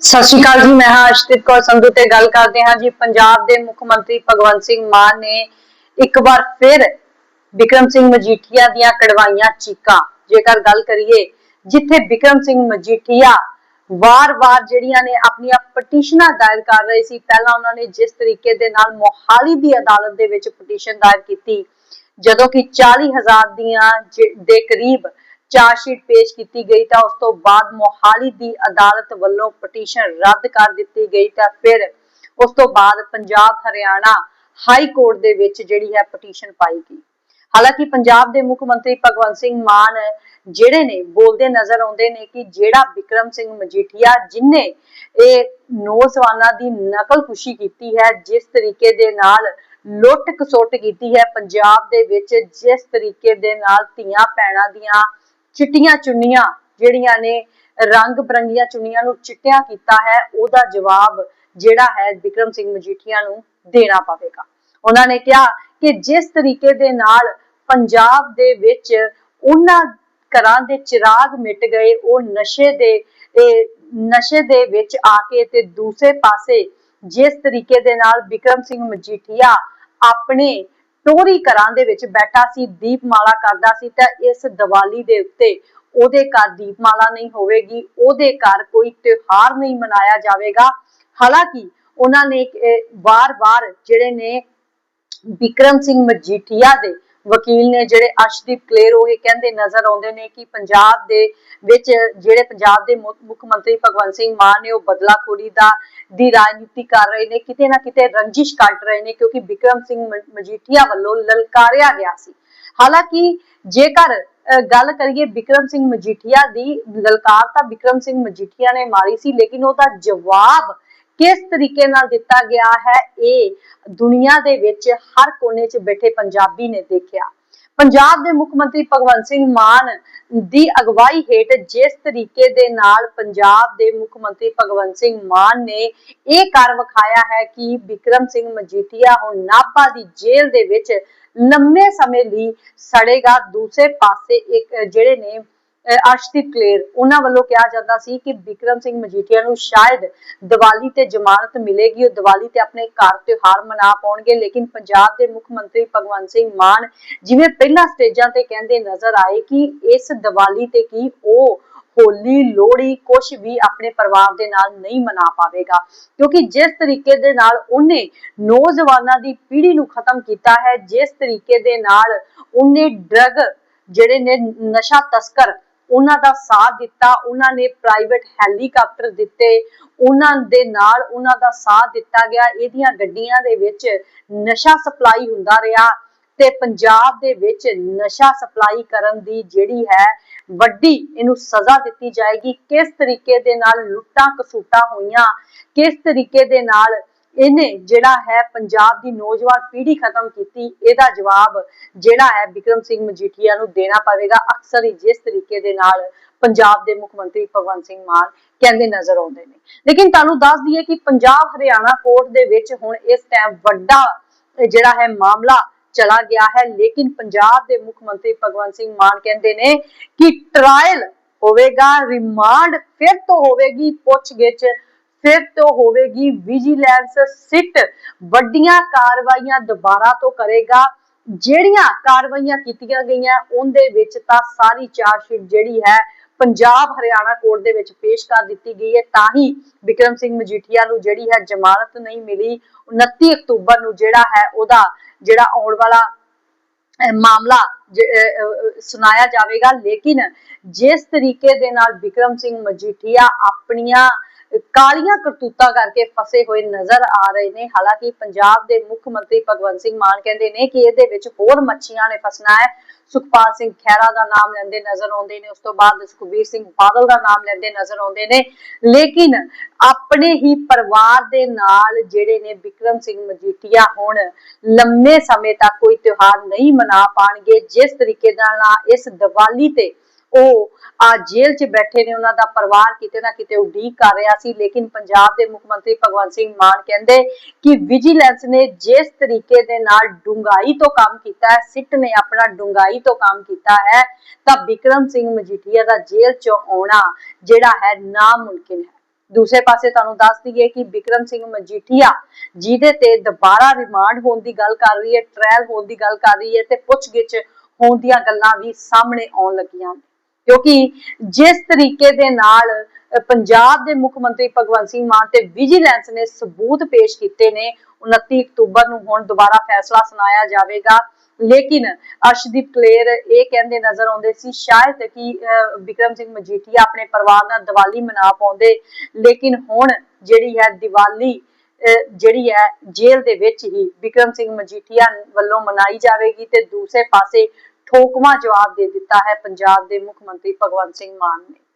ਸਤਿ ਸ਼੍ਰੀ ਅਕਾਲ ਜੀ, ਮੈਂ ਹਾਂ ਅਸ਼ਤਿਤ ਕੌਰ ਸੰਧੂ ਤੇ ਗੱਲ ਕਰਦੇ ਹਾਂ ਜੀ। ਪੰਜਾਬ ਦੇ ਮੁੱਖ ਮੰਤਰੀ ਭਗਵੰਤ ਸਿੰਘ ਮਾਨ ਨੇ ਇੱਕ ਵਾਰ ਫਿਰ ਵਿਕਰਮ ਸਿੰਘ ਮਜੀਠੀਆ ਦੀਆਂ ਕੜਵਾਈਆਂ ਚੀਕਾਂ। ਜੇਕਰ ਗੱਲ ਕਰੀਏ, ਜਿੱਥੇ ਵਿਕਰਮ ਸਿੰਘ ਮਜੀਠੀਆ ਵਾਰ-ਵਾਰ ਜਿਹੜੀਆਂ ਨੇ ਆਪਣੀਆਂ ਪਟੀਸ਼ਨਾਂ ਦਾਇਰ ਕਰ ਰਹੇ ਸੀ, ਪਹਿਲਾਂ ਉਹਨਾਂ ਨੇ ਜਿਸ ਤਰੀਕੇ ਦੇ ਨਾਲ ਮੋਹਾਲੀ ਦੀ ਅਦਾਲਤ ਦੇ ਵਿੱਚ ਪਟੀਸ਼ਨ ਦਾਇਰ ਕੀਤੀ, ਜਦੋਂ ਕਿ 40000 ਦੀਆਂ ਜ- ਦੇ ਕਰੀਬ ਚਾਰਜਸ਼ੀਟ ਪੇਸ਼ ਕੀਤੀ ਗਈ ਤਾਂ ਉਸ ਤੋਂ ਬਾਅਦ ਮੋਹਾਲੀ ਦੀ ਅਦਾਲਤ ਵੱਲੋਂ ਪਟੀਸ਼ਨ ਰੱਦ ਕਰ ਦਿੱਤੀ ਗਈ ਤਾਂ ਫਿਰ ਉਸ ਤੋਂ ਬਾਅਦ ਪੰਜਾਬ, ਹਰਿਆਣਾ ਹਾਈ ਕੋਰਟ ਦੇ ਵਿੱਚ ਜਿਹੜੀ ਹੈ ਪਟੀਸ਼ਨ ਪਾਈ ਗਈ। ਹਾਲਾਂਕਿ ਪੰਜਾਬ ਦੇ ਮੁੱਖ ਮੰਤਰੀ ਭਗਵੰਤ ਸਿੰਘ ਮਾਨ ਜਿਹੜੇ ਨੇ ਬੋਲਦੇ ਨਜ਼ਰ ਆਉਂਦੇ ਨੇ ਕਿ ਜਿਹੜਾ ਵਿਕਰਮ ਸਿੰਘ ਮਜੀਠੀਆ ਜਿਨੇ ਇਹ ਨੌਜਵਾਨਾਂ ਦੀ ਨਕਲ ਖੁਸ਼ੀ ਕੀਤੀ ਹੈ, ਜਿਸ ਤਰੀਕੇ ਦੇ ਨਾਲ ਲੁੱਟ ਖਸੁੱਟ ਕੀਤੀ ਹੈ ਪੰਜਾਬ ਦੇ ਵਿੱਚ, ਜਿਸ ਤਰੀਕੇ ਦੇ ਨਾਲ ਧੀਆਂ ਭੈਣਾਂ ਦੀਆਂ ਚਿੱਟੀਆਂ ਚੁੰਨੀਆਂ ਜਿਹੜੀਆਂ ਨੇ, ਰੰਗ ਬਰੰਗੀਆਂ ਚੁੰਨੀਆਂ ਨੂੰ ਚਿੱਟਿਆਂ ਕੀਤਾ ਹੈ, ਉਹਦਾ ਜਵਾਬ ਜਿਹੜਾ ਹੈ ਵਿਕਰਮ ਸਿੰਘ ਮਜੀਠੀਆ ਨੂੰ ਦੇਣਾ ਪਵੇਗਾ। ਉਹਨਾਂ ਨੇ ਕਿਹਾ ਕਿ ਜਿਸ ਤਰੀਕੇ ਦੇ ਨਾਲ ਪੰਜਾਬ ਦੇ ਵਿੱਚ ਉਹਨਾਂ ਘਰਾਂ ਦੇ ਚਿਰਾਗ ਮਿਟ ਗਏ, ਉਹ ਨਸ਼ੇ ਦੇ ਨਸ਼ੇ ਦੇ ਵਿੱਚ ਆ ਕੇ ਤੇ ਦੂਸਰੇ ਪਾਸੇ ਜਿਸ ਤਰੀਕੇ ਦੇ ਨਾਲ ਵਿਕਰਮ ਸਿੰਘ ਮਜੀਠੀਆ ਆਪਣੇ ਟੋਰੀ ਘਰਾਂ ਦੇ ਵਿੱਚ ਬੈਠਾ ਸੀ, ਦੀਪਮਾਲਾ ਕਰਦਾ ਸੀ ਤਾਂ ਇਸ ਦੀਵਾਲੀ ਦੇ ਉੱਤੇ ਉਹਦੇ ਘਰ ਦੀਪਮਾਲਾ ਨਹੀਂ ਹੋਵੇਗੀ, ਉਹਦੇ ਘਰ ਕੋਈ ਤਿਉਹਾਰ ਨਹੀਂ ਮਨਾਇਆ ਜਾਵੇਗਾ। ਹਾਲਾਂਕਿ ਉਹਨਾਂ ਨੇ ਵਾਰ-ਵਾਰ ਜਿਹੜੇ ਨੇ ਵਿਕਰਮ ਸਿੰਘ ਮਜੀਠੀਆ ਦੇ ਵਕੀਲ ਨੇ ਜਿਹੜੇ ਅਰਸ਼ਦੀਪ ਕਲੇਰ, ਉਹ ਇਹ ਕਹਿੰਦੇ ਨਜ਼ਰ ਆਉਂਦੇ ਨੇ ਕਿ ਪੰਜਾਬ ਦੇ ਵਿੱਚ ਜਿਹੜੇ ਪੰਜਾਬ ਦੇ ਮੁੱਖ ਮੰਤਰੀ ਭਗਵੰਤ ਸਿੰਘ ਮਾਨ ਨੇ ਉਹ ਬਦਲਾਖੋਰੀ ਦਾ, ਦੀ ਰਾਜਨੀਤੀ ਕਰ ਰਹੇ ਨੇ, ਕਿਤੇ ਨਾ ਕਿਤੇ ਰੰਜਿਸ਼ ਕੱਢ ਰਹੇ ਨੇ ਕਿਉਂਕਿ ਵਿਕਰਮ ਸਿੰਘ ਮਜੀਠੀਆ ਵੱਲੋਂ ਲਲਕਾਰਿਆ ਗਿਆ ਸੀ। ਹਾਲਾਂਕਿ ਜੇਕਰ ਗੱਲ ਕਰੀਏ ਵਿਕਰਮ ਸਿੰਘ ਮਜੀਠੀਆ ਦੀ, ਲਲਕਾਰ ਤਾਂ ਵਿਕਰਮ ਸਿੰਘ ਮਜੀਠੀਆ ਨੇ ਮਾਰੀ ਸੀ, ਲੇਕਿਨ ਉਹਦਾ ਜਵਾਬ ਕਿਸ ਤਰੀਕੇ ਨਾਲ ਦਿੱਤਾ ਗਿਆ ਹੈ ਇਹ ਦੁਨੀਆ ਦੇ ਵਿੱਚ ਹਰ ਕੋਨੇ 'ਚ ਬੈਠੇ ਪੰਜਾਬੀ ਨੇ ਦੇਖਿਆ। ਪੰਜਾਬ ਦੇ ਮੁੱਖ ਮੰਤਰੀ ਭਗਵੰਤ ਸਿੰਘ ਮਾਨ ਦੀ ਅਗਵਾਈ ਹੇਠ ਜਿਸ ਤਰੀਕੇ ਦੇ ਨਾਲ ਪੰਜਾਬ ਦੇ ਮੁੱਖ ਮੰਤਰੀ ਭਗਵੰਤ ਸਿੰਘ ਮਾਨ ਨੇ ਇਹ ਕਰ ਵਿਖਾਇਆ ਹੈ ਕਿ ਵਿਕਰਮ ਸਿੰਘ ਮਜੀਠੀਆ ਹੁਣ ਨਾਭਾ ਦੀ ਜੇਲ੍ਹ ਦੇ ਵਿੱਚ ਲੰਮੇ ਸਮੇਂ ਲਈ ਸੜੇਗਾ। ਦੂਸਰੇ ਪਾਸੇ ਇੱਕ ਜਿਹੜੇ ਨੇ ਅਰਸ਼ਦੀਪ ਕਲੇਰ, ਉਹਨਾਂ ਵੱਲੋਂ ਕਿਹਾ ਜਾਂਦਾ ਸੀ ਕਿ ਵਿਕਰਮ ਸਿੰਘ ਮਜੀਠੀਆ ਨੂੰ ਸ਼ਾਇਦ ਦੀਵਾਲੀ ਤੇ ਜ਼ਮਾਨਤ ਮਿਲੇਗੀ, ਉਹ ਦੀਵਾਲੀ ਤੇ ਆਪਣੇ ਘਰ ਤਿਉਹਾਰ ਮਨਾ ਪਾਉਣਗੇ, ਲੇਕਿਨ ਪੰਜਾਬ ਦੇ ਮੁੱਖ ਮੰਤਰੀ ਭਗਵੰਤ ਸਿੰਘ ਮਾਨ ਜਿਵੇਂ ਪਹਿਲਾਂ ਸਟੇਜਾਂ ਤੇ ਕਹਿੰਦੇ ਨਜ਼ਰ ਆਏ ਕਿ ਇਸ ਦੀਵਾਲੀ ਤੇ ਕੀ ਉਹ ਹੋਲੀ, ਲੋਹੜੀ ਕੁਝ ਵੀ ਆਪਣੇ ਪਰਿਵਾਰ ਦੇ ਨਾਲ ਨਹੀਂ ਮਨਾ ਪਾਵੇਗਾ, ਕਿਉਂਕਿ ਜਿਸ ਤਰੀਕੇ ਦੇ ਨਾਲ ਉਹਨੇ ਨੌਜਵਾਨਾਂ ਦੀ ਪੀੜ੍ਹੀ ਨੂੰ ਖਤਮ ਕੀਤਾ ਹੈ, ਜਿਸ ਤਰੀਕੇ ਦੇ ਨਾਲ ਉਹਨੇ ਡਰਗ ਜਿਹੜੇ ਨੇ ਨਸ਼ਾ ਤਸਕਰ ਉਹਨਾਂ ਦਾ ਸਾਥ ਦਿੱਤਾ, ਉਹਨਾਂ ਨੇ ਪ੍ਰਾਈਵੇਟ ਹੈਲੀਕਾਪਟਰ ਦਿੱਤੇ, ਉਹਨਾਂ ਦੇ ਨਾਲ ਉਹਨਾਂ ਦਾ ਸਾਥ ਦਿੱਤਾ ਗਿਆ। ਇਹਦੀਆਂ ਗੱਡੀਆਂ ਦੇ ਵਿੱਚ ਨਸ਼ਾ ਸਪਲਾਈ ਹੁੰਦਾ ਰਿਹਾ ਤੇ ਪੰਜਾਬ ਦੇ ਵਿੱਚ ਨਸ਼ਾ ਸਪਲਾਈ ਕਰਨ ਦੀ ਜਿਹੜੀ ਹੈ ਵੱਡੀ ਇਹਨੂੰ ਸਜ਼ਾ ਦਿੱਤੀ ਜਾਏਗੀ। ਕਿਸ ਤਰੀਕੇ ਦੇ ਨਾਲ ਲੁੱਟਾਂ ਕਸੂਟਾਂ ਹੋਈਆਂ, ਕਿਸ ਤਰੀਕੇ ਦੇ ਨਾਲ ਇਹਨੇ ਜਿਹੜਾ ਹੈ ਪੰਜਾਬ ਦੀ ਨੌਜਵਾਨ ਪੀੜ੍ਹੀ ਖਤਮ ਕੀਤੀ, ਇਹਦਾ ਜਵਾਬ ਜਿਹੜਾ ਹੈ ਵਿਕਰਮ ਸਿੰਘ ਮਜੀਠੀਆ ਨੂੰ ਦੇਣਾ ਪਵੇਗਾ। ਅਕਸਰ ਹੀ ਜਿਸ ਤਰੀਕੇ ਦੇ ਨਾਲ ਪੰਜਾਬ ਦੇ ਮੁੱਖ ਮੰਤਰੀ ਭਗਵੰਤ ਸਿੰਘ ਮਾਨ ਕਹਿੰਦੇ ਨਜ਼ਰ ਆਉਂਦੇ ਨੇ। ਲੇਕਿਨ ਤੁਹਾਨੂੰ ਦੱਸ ਦਈਏ ਕਿ ਪੰਜਾਬ ਹਰਿਆਣਾ ਕੋਰਟ ਦੇ ਵਿੱਚ ਹੁਣ ਇਸ ਟਾਈਮ ਵੱਡਾ ਜਿਹੜਾ ਹੈ ਮਾਮਲਾ ਚਲਾ ਗਿਆ ਹੈ। ਲੇਕਿਨ ਪੰਜਾਬ ਦੇ ਮੁੱਖ ਮੰਤਰੀ ਭਗਵੰਤ ਸਿੰਘ ਮਾਨ ਕਹਿੰਦੇ ਨੇ ਕਿ ਟ੍ਰਾਇਲ ਹੋਵੇਗਾ ਰਿਮਾਂਡ ਫਿਰ ਤੋਂ ਹੋਵੇਗੀ, ਪੁੱਛਗਿੱਛ ਫਿਰ ਤੋਂ ਹੋਵੇਗੀ ਵਿਜੀਲੈਂਸ ਸਿੱਟ ਵੱਡੀਆਂ ਕਾਰਵਾਈਆਂ ਦੁਬਾਰਾ ਤੋਂ ਕਰੇਗਾ। ਜਿਹੜੀਆਂ ਕਾਰਵਾਈਆਂ ਕੀਤੀਆਂ ਗਈਆਂ, ਉਹਦੇ ਵਿੱਚ ਤਾਂ ਸਾਰੀ ਚਾਰਜਸ਼ੀਟ ਜਿਹੜੀ ਹੈ, ਪੰਜਾਬ ਹਰਿਆਣਾ ਕੋਰਟ ਦੇ ਵਿੱਚ ਪੇਸ਼ ਕਰ ਦਿੱਤੀ ਗਈ ਹੈ। ਤਾਂ ਹੀ ਵਿਕਰਮ ਸਿੰਘ ਮਜੀਠੀਆ ਨੂੰ ਜਿਹੜੀ ਹੈ ਜ਼ਮਾਨਤ ਨਹੀਂ ਮਿਲੀ। 29 ਅਕਤੂਬਰ ਨੂੰ ਜਿਹੜਾ ਹੈ, ਉਹਦਾ ਜਿਹੜਾ ਆਉਣ ਵਾਲਾ ਮਾਮਲਾ ਸੁਣਾਇਆ ਜਾਵੇਗਾ। ਲੇਕਿਨ ਜਿਸ ਤਰੀਕੇ ਦੇ ਨਾਲ ਵਿਕਰਮ ਸਿੰਘ ਮਜੀਠੀਆ ਆਪਣੀਆਂ ਕਾਲੀਆਂ ਕਰਤੂਤਾਂ ਕਰਕੇ ਫਸੇ ਹੋਏ ਨਜ਼ਰ ਆ ਰਹੇ ਨੇ। ਹਾਲਾਂਕਿ ਪੰਜਾਬ ਦੇ ਮੁੱਖ ਮੰਤਰੀ ਭਗਵੰਤ ਸਿੰਘ ਮਾਨ ਕਹਿੰਦੇ ਨੇ ਕਿ ਇਹਦੇ ਵਿੱਚ ਹੋਰ ਮੱਛੀਆਂ ਨੇ ਫਸਣਾ ਹੈ। ਸੁਖਪਾਲ ਸਿੰਘ ਖਹਿਰਾ ਦਾ ਨਾਮ ਲੈਂਦੇ ਨਜ਼ਰ ਆਉਂਦੇ ਨੇ। ਉਸ ਤੋਂ ਬਾਅਦ ਸੁਖਬੀਰ ਸਿੰਘ ਬਾਦਲ ਦਾ ਨਾਮ ਲੈਂਦੇ ਨਜ਼ਰ ਆਉਂਦੇ ਨੇ। ਲੇਕਿਨ ਆਪਣੇ ਹੀ ਪਰਿਵਾਰ ਦੇ ਨਾਲ ਜਿਹੜੇ ਨੇ ਵਿਕਰਮ ਸਿੰਘ ਮਜੀਠੀਆ ਹੁਣ ਲੰਮੇ ਸਮੇਂ ਤੱਕ ਕੋਈ ਤਿਉਹਾਰ ਨਹੀਂ ਮਨਾ ਪਾਣਗੇ। ਜਿਸ ਤਰੀਕੇ ਨਾਲ ਇਸ ਦੀਵਾਲੀ ਤੇ ਉਹ ਆ ਜੇਲ੍ਹ 'ਚ ਬੈਠੇ ਨੇ, ਉਹਨਾਂ ਦਾ ਪਰਿਵਾਰ ਕਿਤੇ ਨਾ ਕਿਤੇ ਉਡੀਕ ਕਰ ਰਿਹਾ ਸੀ, ਲੇਕਿਨ ਪੰਜਾਬ ਦੇ ਮੁੱਖ ਮੰਤਰੀ ਭਗਵੰਤ ਸਿੰਘ ਮਾਨ ਕਹਿੰਦੇ ਕਿ ਵਿਜੀਲੈਂਸ ਨੇ ਜਿਸ ਤਰੀਕੇ ਦੇ ਨਾਲ ਡੁੰਗਾਈ ਤੋਂ ਕੰਮ ਕੀਤਾ ਹੈ, ਸਿੱਟ ਨੇ ਆਪਣਾ ਡੁੰਗਾਈ ਤੋਂ ਕੰਮ ਕੀਤਾ ਹੈ, ਤਾਂ ਵਿਕਰਮ ਸਿੰਘ ਮਜੀਠੀਆ ਦਾ ਜੇਲ੍ਹ 'ਚੋਂ ਆਉਣਾ ਜਿਹੜਾ ਹੈ ਨਾਮੁਮਕਿਨ ਹੈ ਦੂਸਰੇ ਪਾਸੇ ਤੁਹਾਨੂੰ ਦੱਸ ਦਈਏ ਕਿ ਵਿਕਰਮ ਸਿੰਘ ਮਜੀਠੀਆ ਜਿਹਦੇ ਤੇ ਦੁਬਾਰਾ ਰਿਮਾਂਡ ਹੋਣ ਦੀ ਗੱਲ ਕਰ ਰਹੀ ਹੈ ਟ੍ਰਾਇਲ ਹੋਣ ਦੀ ਗੱਲ ਕਰ ਰਹੀ ਹੈ ਤੇ ਪੁੱਛਗਿੱਛ ਹੋਣ ਦੀਆਂ ਗੱਲਾਂ ਵੀ ਸਾਹਮਣੇ ਆਉਣ ਲੱਗੀਆਂ ਨੇ। ਕਿਉਂਕਿ ਜਿਸ ਤਰੀਕੇ ਦੇ ਨਾਲ ਪੰਜਾਬ ਦੇ ਮੁੱਖ ਮੰਤਰੀ ਭਗਵੰਤ ਸਿੰਘ ਮਾਨ ਤੇ ਵਿਜੀਲੈਂਸ ਨੇ ਸਬੂਤ ਪੇਸ਼ ਕੀਤੇ ਨੇ 29 ਅਕਤੂਬਰ ਨੂੰ ਹੁਣ ਦੁਬਾਰਾ ਫੈਸਲਾ ਸੁਣਾਇਆ ਜਾਵੇਗਾ। ਲੇਕਿਨ ਅਰਸ਼ਦੀਪ ਕਲੇਰ ਇਹ ਕਹਿੰਦੇ ਨਜ਼ਰ ਆਉਂਦੇ ਸੀ ਸ਼ਾਇਦ ਕਿ ਵਿਕਰਮ ਸਿੰਘ ਮਜੀਠੀਆ ਆਪਣੇ ਪਰਿਵਾਰ ਨਾਲ ਦੀਵਾਲੀ ਮਨਾ ਪਾਉਂਦੇ। ਲੇਕਿਨ ਹੁਣ ਜਿਹੜੀ ਹੈ ਦੀਵਾਲੀ ਜਿਹੜੀ ਹੈ ਜੇਲ੍ਹ ਦੇ ਵਿੱਚ ਹੀ ਵਿਕਰਮ ਸਿੰਘ ਮਜੀਠੀਆ ਵੱਲੋਂ ਮਨਾਈ ਜਾਵੇਗੀ ਤੇ ਦੂਸਰੇ ਪਾਸੇ ਠੋਕਵਾਂ ਜਵਾਬ ਦੇ ਦਿੱਤਾ ਹੈ ਪੰਜਾਬ ਦੇ ਮੁੱਖ ਮੰਤਰੀ ਭਗਵੰਤ ਸਿੰਘ ਮਾਨ ਨੇ।